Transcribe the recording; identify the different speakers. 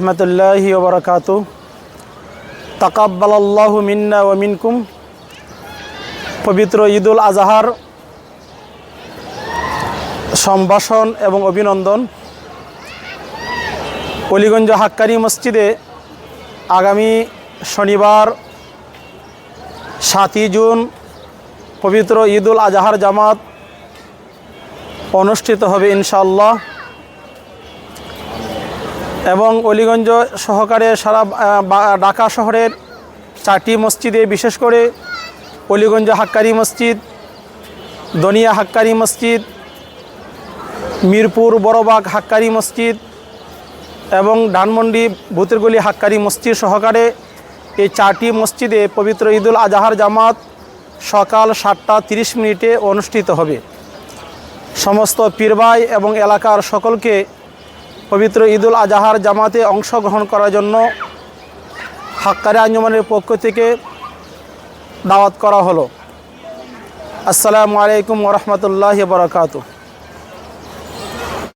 Speaker 1: রহমতুল্লাহি ওবরকাত তাকাব্বালাল্লাহু মিন্না ও মিনকুম। পবিত্র ঈদুল আজহার সম্ভাষণ এবং অভিনন্দন। অলিগঞ্জ হাক্কারি মসজিদে আগামী শনিবার সাতই জুন পবিত্র ঈদুল আজহার জামাত অনুষ্ঠিত হবে ইনশাআল্লাহ। এবং অলিগঞ্জ সহকারে সারা ঢাকা শহরের চারটি মসজিদে, বিশেষ করে অলিগঞ্জ হাক্কারি মসজিদ, দনিয়া হাক্কারি মসজিদ, মিরপুর বড়বাগ হাক্কারি মসজিদ এবং ধানমন্ডি ভূতেরগুলি হাক্কারি মসজিদ সহকারে এই চারটি মসজিদে পবিত্র ঈদুল আজহার জামাত সকাল সাতটা তিরিশ মিনিটে অনুষ্ঠিত হবে। সমস্ত পীরবাই এবং এলাকার সকলকে পবিত্র ঈদুল আজাহার জামাতে অংশগ্রহণ করার জন্য হাক্কারি আঞ্জুমানের পক্ষ থেকে দাওয়াত করা হলো। আসসালামু আলাইকুম ওরহমতুল্লাহ বরকাতু